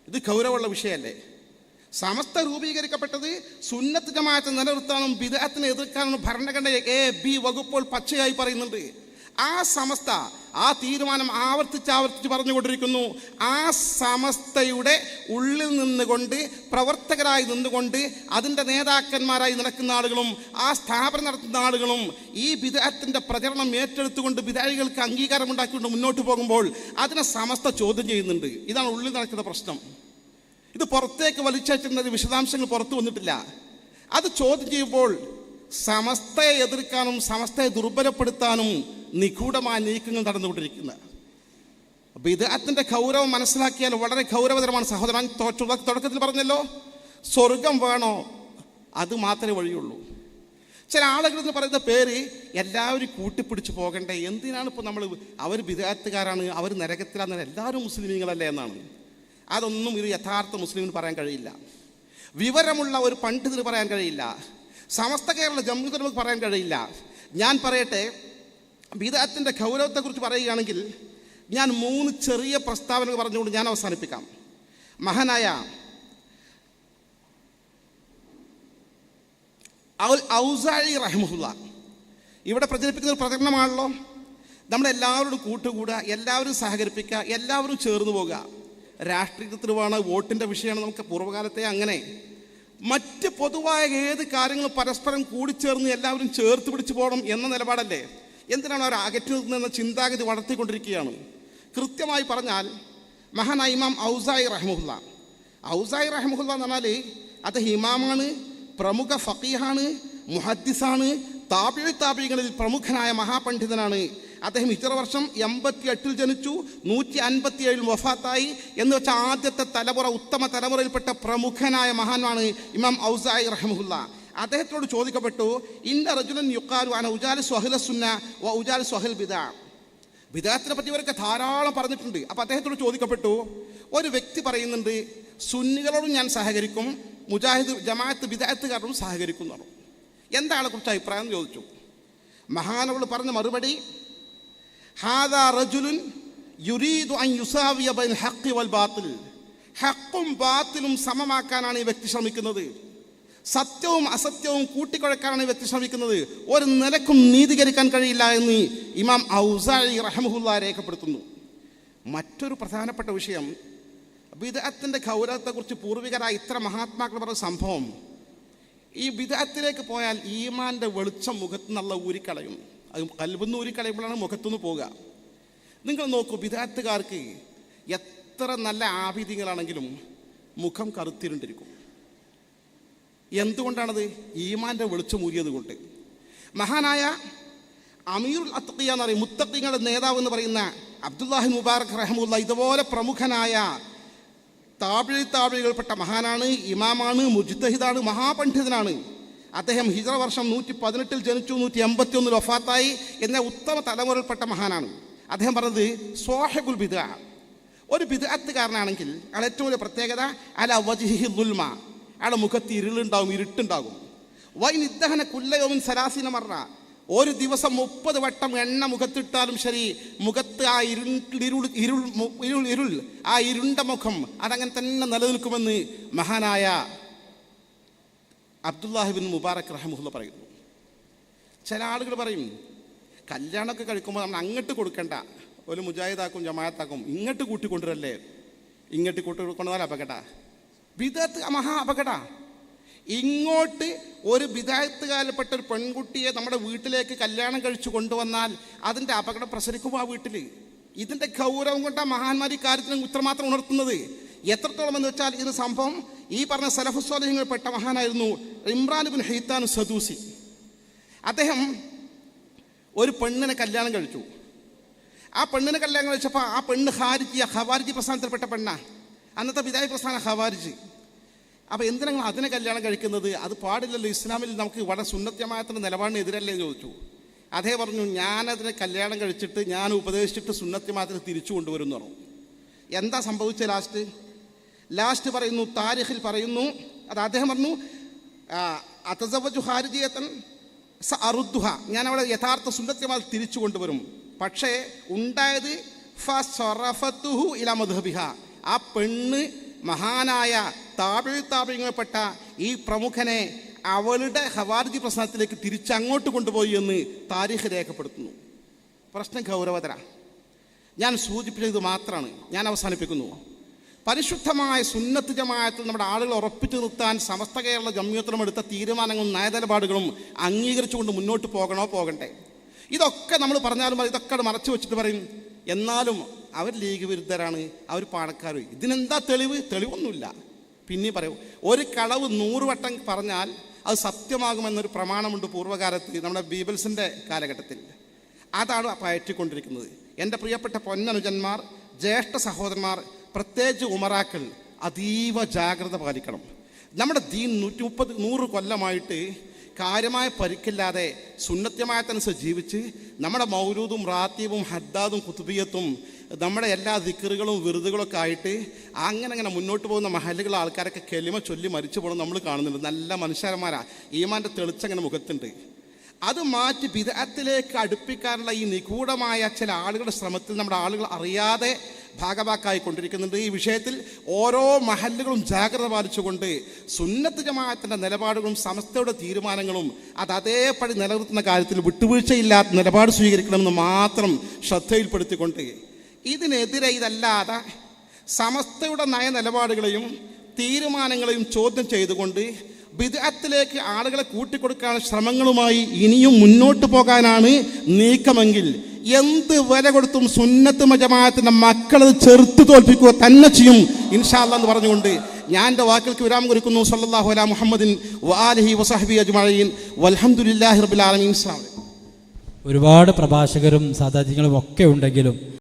ഇത് ഗൗരവമുള്ള വിഷയമല്ലേ? സമസ്ത രൂപീകരിക്കപ്പെട്ടത് സുന്നത്ത് ജമാഅത്ത് നിലനിർത്താനും ബിദഅത്തിനെ എതിർക്കാനും ഭരണഘടന എ ബി വകുപ്പുകൾ പച്ചയായി പറയുന്നുണ്ട്. ആ സമസ്ത ആ തീരുമാനം ആവർത്തിച്ച് ആവർത്തിച്ച് പറഞ്ഞുകൊണ്ടിരിക്കുന്നു. ആ സമസ്തയുടെ ഉള്ളിൽ നിന്നുകൊണ്ട് പ്രവർത്തകരായി നിന്നുകൊണ്ട് അതിന്റെ നേതാക്കന്മാരായി നടക്കുന്ന ആളുകളും ആ സ്ഥാപനം നടത്തുന്ന ആളുകളും ഈ ബിദഅത്തിന്റെ പ്രചരണം ഏറ്റെടുത്തുകൊണ്ട് ബിദായികൾക്ക് അംഗീകാരം ഉണ്ടാക്കിക്കൊണ്ട് മുന്നോട്ട് പോകുമ്പോൾ അതിനെ സമസ്ത ചോദ്യം ചെയ്യുന്നുണ്ട്. ഇതാണ് ഉള്ളിൽ നടക്കുന്ന പ്രശ്നം. ഇത് പുറത്തേക്ക് വലിച്ചയച്ചിരുന്നത് വിശദാംശങ്ങൾ പുറത്തു വന്നിട്ടില്ല. അത് ചോദ്യം ചെയ്യുമ്പോൾ സമസ്തയെ എതിർക്കാനും സമസ്തയെ ദുർബലപ്പെടുത്താനും നിഗൂഢമായ നീക്കങ്ങൾ നടന്നുകൊണ്ടിരിക്കുന്നത്. അപ്പോൾ ഇത് അതിന്റെ ഗൗരവം മനസ്സിലാക്കിയാൽ വളരെ ഗൗരവതരമാണ് സഹോദരൻ. തുടക്കത്തിൽ പറഞ്ഞല്ലോ സ്വർഗം വേണോ അത് മാത്രമേ വഴിയുള്ളൂ. ചില ആളുകൾ എന്ന് പറയുന്ന പേര് എല്ലാവരും കൂട്ടിപ്പിടിച്ച് പോകണ്ടേ? എന്തിനാണ് ഇപ്പോൾ നമ്മൾ അവർ വിദേഹത്തുകാരാണ് അവർ നരകത്തിലാണ് എല്ലാവരും മുസ്ലിമീങ്ങളല്ലേ എന്നാണ്. അതൊന്നും ഒരു യഥാർത്ഥ മുസ്ലിമിന് പറയാൻ കഴിയില്ല. വിവരമുള്ള ഒരു പണ്ഡിതന് പറയാൻ കഴിയില്ല. സമസ്ത കേരള ജമ്മുക്ക് നമുക്ക് പറയാൻ കഴിയില്ല. ഞാൻ പറയട്ടെ ബിദാത്തിന്റെ ഗൗരവത്തെക്കുറിച്ച് പറയുകയാണെങ്കിൽ ഞാൻ മൂന്ന് ചെറിയ പ്രസ്താവനകൾ പറഞ്ഞുകൊണ്ട് ഞാൻ അവസാനിപ്പിക്കാം. മഹാനായ ഔൽ ഔസാഴി റഹ്മുല്ല ഇവിടെ പ്രചരിപ്പിക്കുന്ന ഒരു പ്രചരണമാണല്ലോ. നമ്മളെല്ലാവരോടും കൂട്ടുകൂടുക എല്ലാവരും സഹകരിപ്പിക്കുക എല്ലാവരും ചേർന്ന് പോകുക. രാഷ്ട്രീയത്തിന് വേണം വോട്ടിന്റെ വിഷയമാണ് നമുക്ക് പൂർവകാലത്തെ അങ്ങനെ. മറ്റ് പൊതുവായ ഏത് കാര്യങ്ങൾ പരസ്പരം കൂടിച്ചേർന്ന് എല്ലാവരും ചേർത്ത് പിടിച്ചു പോകണം എന്ന നിലപാടല്ലേ? എന്തിനാണ് അവർ അകറ്റി നിൽക്കുന്ന ചിന്താഗതി വളർത്തിക്കൊണ്ടിരിക്കുകയാണ്? കൃത്യമായി പറഞ്ഞാൽ മഹാനായ ഇമാം ഔസായി റഹ്മുല്ല. ഔസായി റഹ്മുല്ല എന്ന് പറഞ്ഞാൽ അദ്ദേഹം ഇമാമാണ് പ്രമുഖ ഫക്കീഹാണ് മുഹദ്ദിസാണ് താപിഴ് താപികളിൽ പ്രമുഖനായ മഹാപണ്ഡിതനാണ്. അദ്ദേഹം ഇത്ര വർഷം എൺപത്തി എട്ടിൽ ജനിച്ചു നൂറ്റി അൻപത്തി ഏഴിൽ വഫാത്തായി എന്ന് വെച്ചാൽ ആദ്യത്തെ തലമുറ ഉത്തമ തലമുറയിൽപ്പെട്ട പ്രമുഖനായ മഹാനാണ് ഇമാം ഔസായി റഹമുല്ല അദ്ദേഹത്തോട് ചോദിക്കപ്പെട്ടു ഇന്ന റജുലൻ യുക്കാലു അന ഉജാൽ സ്വഹല സുന്ന വ ഉജാൽ സ്വഹൽ ബിദ? വിദേഹത്തിനെ പറ്റി ഇവരൊക്കെ ധാരാളം പറഞ്ഞിട്ടുണ്ട്. അപ്പോൾ അദ്ദേഹത്തോട് ചോദിക്കപ്പെട്ടു ഒരു വ്യക്തി പറയുന്നുണ്ട് സുന്നികളോടും ഞാൻ സഹകരിക്കും മുജാഹിദ് ജമാഅത്ത് വിദേഹത്തുകാരോടും സഹകരിക്കും എന്ന് എന്താണ് കുറിച്ച് അഭിപ്രായം ചോദിച്ചു. മഹാനവൾ പറഞ്ഞ മറുപടി ഹാദാ റജുലുൻ യുരീദു അൻ യുസാവിയ ബൈൻ ഹക്കി വൽ ബാത്തിൽ. ഹക്കും ബാത്തിലും സമമാക്കാനാണ് ഈ വ്യക്തി ശ്രമിക്കുന്നത്. സത്യവും അസത്യവും കൂട്ടിക്കുഴക്കാനാണ് ഈ വ്യക്തി ശ്രമിക്കുന്നത്. ഒരു നിലക്കും നീതീകരിക്കാൻ കഴിയില്ല എന്ന് ഇമാം ഔസായി റഹമുല്ല രേഖപ്പെടുത്തുന്നു. മറ്റൊരു പ്രധാനപ്പെട്ട വിഷയം വിദഗ്ധത്തിന്റെ ഗൗരവത്തെക്കുറിച്ച് പൂർവികരായ ഇത്ര മഹാത്മാക്കൾ പറഞ്ഞ സംഭവം ഈ വിദഗ്ധത്തിലേക്ക് പോയാൽ ഈമാന്റെ വെളിച്ചം മുഖത്ത് നിന്നുള്ള ഊരിക്കളയും. അത് കൽബെന്ന് ഊരിക്കളയുമ്പോഴാണ് മുഖത്തുനിന്ന് പോവുക. നിങ്ങൾ നോക്കൂ വിദാത്തുകാർക്ക് എത്ര നല്ല ആഭിധികളാണെങ്കിലും മുഖം കറുത്തിരുണ്ടിരിക്കും. എന്തുകൊണ്ടാണത്? ഈമാന്റെ വെളിച്ചം ഊരിയത് കൊണ്ട്. മഹാനായ അമീറുൽ അത്തക്കിയ എന്ന് പറയും മുത്തക്കിങ്ങളുടെ നേതാവ് എന്ന് പറയുന്ന അബ്ദുല്ലാഹി മുബാറക് റഹമുല്ല ഇതുപോലെ പ്രമുഖനായ താപിഴി താപിഴികൾപ്പെട്ട മഹാനാണ് ഇമാമാണ് മുജിത്തഹിദാണ് മഹാപണ്ഡിതനാണ്. അദ്ദേഹം ഹിജറ വർഷം നൂറ്റി പതിനെട്ടിൽ ജനിച്ചു നൂറ്റി എൺപത്തി ഒന്നിൽ ഒഫാത്തായി എന്ന ഉത്തമ തലമുറയിൽപ്പെട്ട മഹാനാണ്. അദ്ദേഹം പറഞ്ഞത് സോഹബുൽ ബിദ ഒരു ബിദഅത്തുകാരനാണെങ്കിൽ അയാൾ ഏറ്റവും വലിയ പ്രത്യേകത അല വജിഹി ദുൽമ. അയാളുടെ മുഖത്ത് ഇരുളുണ്ടാവും ഇരുട്ടുണ്ടാകും. വൈ നിദ്ദഹന കുല്ലയോമിൻ സലാസിന മറ ഒരു ദിവസം മുപ്പത് വട്ടം എണ്ണ മുഖത്തിട്ടാലും ശരി മുഖത്ത് ആ ഇരുൾ ഇരുൾ ഇരുൾ ഇരുൾ ആ ഇരുണ്ട മുഖം അതങ്ങനെ തന്നെ നിലനിൽക്കുമെന്ന് മഹാനായ അബ്ദുല്ലാഹിബിൻ മുബാറക് റഹമുല്ല പറയുന്നു. ചില ആളുകൾ പറയും കല്യാണമൊക്കെ കഴിക്കുമ്പോൾ നമ്മൾ അങ്ങോട്ട് കൊടുക്കണ്ട. ഒരു മുജാഹിദാക്കും ജമാഅത്താക്കും ഇങ്ങോട്ട് കൂട്ടിക്കൊണ്ടുവരല്ലേ? ഇങ്ങോട്ട് കൂട്ടി കൊണ്ടുവന്നാൽ അപകട. വിദത്ത് മഹാ അപകട. ഇങ്ങോട്ട് ഒരു വിദായത്തുകാരിൽപ്പെട്ട ഒരു പെൺകുട്ടിയെ നമ്മുടെ വീട്ടിലേക്ക് കല്യാണം കഴിച്ചു കൊണ്ടുവന്നാൽ അതിന്റെ അപകടം പ്രസരിക്കും ആ വീട്ടിൽ ഇതിന്റെ ഗൗരവം കൊണ്ട് മഹാന്മാരി കാര്യത്തിന് ഇത്രമാത്രം ഉണർത്തുന്നത്. എത്രത്തോളം എന്ന് വെച്ചാൽ ഇത് സംഭവം ഈ പറഞ്ഞ സലഫുസ്വലഹങ്ങളിൽപ്പെട്ട മഹാനായിരുന്നു ഇമ്രാൻ ബിൻ ഹൈത്താൻ സദൂസി. അദ്ദേഹം ഒരു പെണ്ണിനെ കല്യാണം കഴിച്ചു. ആ പെണ്ണിനെ കല്യാണം കഴിച്ചപ്പോൾ ആ പെണ്ണ് ഹാരിജി ഹവാരിജി പ്രസ്ഥാനത്തിൽപ്പെട്ട പെണ്ണ. അന്നത്തെ വിദായ പ്രസ്ഥാനം ഹവാരിജി അപ്പോൾ എന്തിനാ നിങ്ങൾ അതിനെ കല്യാണം കഴിക്കുന്നത്? അത് പാടില്ലല്ലോ ഇസ്ലാമിൽ നമുക്ക് വളരെ സുന്നത്യമായത്തിന്റെ നിലപാടിന് എതിരല്ലേ എന്ന് ചോദിച്ചു. അതേ പറഞ്ഞു ഞാനതിനെ കല്യാണം കഴിച്ചിട്ട് ഞാൻ ഉപദേശിച്ചിട്ട് സുന്നത്യമായത്തിന് തിരിച്ചു കൊണ്ടുവരുന്നു പറഞ്ഞു. എന്താ സംഭവിച്ചത് ലാസ്റ്റ്? ലാസ്റ്റ് പറയുന്നു താരിഖിൽ പറയുന്നു. അത് അദ്ദേഹം പറഞ്ഞു അതസവജു ഹാരിജിയത്തൻ സ അറുദ്ദുഹ. ഞാൻ അവളെ യഥാർത്ഥ സുന്നത്യമായി തിരിച്ചു കൊണ്ടുവരും. പക്ഷേ ഉണ്ടായത് ഫ സൊറഫത്തുഹു ഇല മധുബിഹ ആ പെണ്ണ് മഹാനായ താപിഴ് താപിങ്ങപ്പെട്ട ഈ പ്രമുഖനെ അവളുടെ ഹവാർജി പ്രശ്നത്തിലേക്ക് തിരിച്ചങ്ങോട്ട് കൊണ്ടുപോയി എന്ന് താരിഖ് രേഖപ്പെടുത്തുന്നു. പ്രശ്നം ഗൗരവതര. ഞാൻ സൂചിപ്പിച്ചത് മാത്രമാണ് ഞാൻ അവസാനിപ്പിക്കുന്നു. പരിശുദ്ധമായ സുന്നത്ത് ജമായത്തിൽ നമ്മുടെ ആളുകൾ ഉറപ്പിച്ചു നിർത്താൻ സമസ്ത കേരള ജമ്യത്തിലും എടുത്ത തീരുമാനങ്ങളും നയനിലപാടുകളും അംഗീകരിച്ചുകൊണ്ട് മുന്നോട്ട് പോകണോ പോകണ്ടേ? ഇതൊക്കെ നമ്മൾ പറഞ്ഞാലും ഇതൊക്കെ മറച്ചു വെച്ചിട്ട് പറയും. എന്നാലും അവർ ലീഗ് വിരുദ്ധരാണ് അവർ പാണക്കാർ. ഇതിനെന്താ തെളിവ്? തെളിവൊന്നുമില്ല. പിന്നെ പറയൂ ഒരു കളവ് നൂറ് വട്ടം പറഞ്ഞാൽ അത് സത്യമാകുമെന്നൊരു പ്രമാണമുണ്ട് പൂർവകാലത്ത് നമ്മുടെ ബീബൽസിന്റെ കാലഘട്ടത്തിൽ. അതാണ് പയറ്റിക്കൊണ്ടിരിക്കുന്നത്. എന്റെ പ്രിയപ്പെട്ട പൊന്നനുജന്മാർ ജ്യേഷ്ഠ സഹോദരന്മാർ പ്രത്യേകിച്ച് ഉമറാക്കൾ അതീവ ജാഗ്രത പാലിക്കണം. നമ്മുടെ ദീൻ നൂറ്റി മുപ്പത് നൂറ് കൊല്ലമായിട്ട് കാര്യമായ പരിക്കില്ലാതെ സുന്നത്യമായത്തനുസരിച്ച് ജീവിച്ച് നമ്മുടെ മൗരൂദും റാത്തീവും ഹദ്ദാദും കുത്തുബിയത്തും നമ്മുടെ എല്ലാ ദിക്കറുകളും വിറുതുകളൊക്കെ ആയിട്ട് അങ്ങനെ അങ്ങനെ മുന്നോട്ട് പോകുന്ന മഹലുകളെ ആൾക്കാരൊക്കെ കെലിമ ചൊല്ലി മരിച്ചു പോകണം നമ്മൾ കാണുന്നുണ്ട്. നല്ല മനുഷ്യന്മാരാ. ഈമാന്റെ തെളിച്ചങ്ങനെ മുഖത്തുണ്ട്. അത് മാറ്റി വിദഗ്ധത്തിലേക്ക് അടുപ്പിക്കാനുള്ള ഈ നിഗൂഢമായ ചില ആളുകളുടെ ശ്രമത്തിൽ നമ്മുടെ ആളുകൾ അറിയാതെ ഭാഗവാക്കായി കൊണ്ടിരിക്കുന്നുണ്ട്. ഈ വിഷയത്തിൽ ഓരോ മഹല്ലുകളും ജാഗ്രത പാലിച്ചുകൊണ്ട് സുന്നത്ത് ജമാഅത്തിന്റെ നിലപാടുകളും സമസ്തയുടെ തീരുമാനങ്ങളും അത് അതേപടി നിലനിർത്തുന്ന കാര്യത്തിൽ വിട്ടുവീഴ്ചയില്ലാത്ത നിലപാട് സ്വീകരിക്കണമെന്ന് മാത്രം ശ്രദ്ധയിൽപ്പെടുത്തിക്കൊണ്ട് ഇതിനെതിരെ ഇതല്ലാതെ സമസ്തയുടെ നയ നിലപാടുകളെയും തീരുമാനങ്ങളെയും ചോദ്യം ചെയ്തുകൊണ്ട് ബിദഅത്തിലേക്ക് ആളുകളെ കൂട്ടിക്കൊടുക്കാൻ ശ്രമങ്ങളുമായി ഇനിയും മുന്നോട്ട് പോകാനാണ് നീക്കമെങ്കിൽ എന്ത് വില കൊടുത്തും സുന്നത്ത് മജമായത്തിന്റെ മക്കളത് ചെറുത്ത് തോൽപ്പിക്കുക തന്നെ ചെയ്യും ഇൻഷാല്ല എന്ന് പറഞ്ഞുകൊണ്ട് ഞാൻ എന്റെ വാക്കുകൾക്ക് വിരാമം കുറിക്കുന്നു സല്ലാഹു അല മുഹമ്മദിൻ വാലഹി വസഹബി അജ്മഴീൻ അസ്സലാമു ഒരുപാട് പ്രഭാഷകരും സാധാജികളും ഒക്കെ ഉണ്ടെങ്കിലും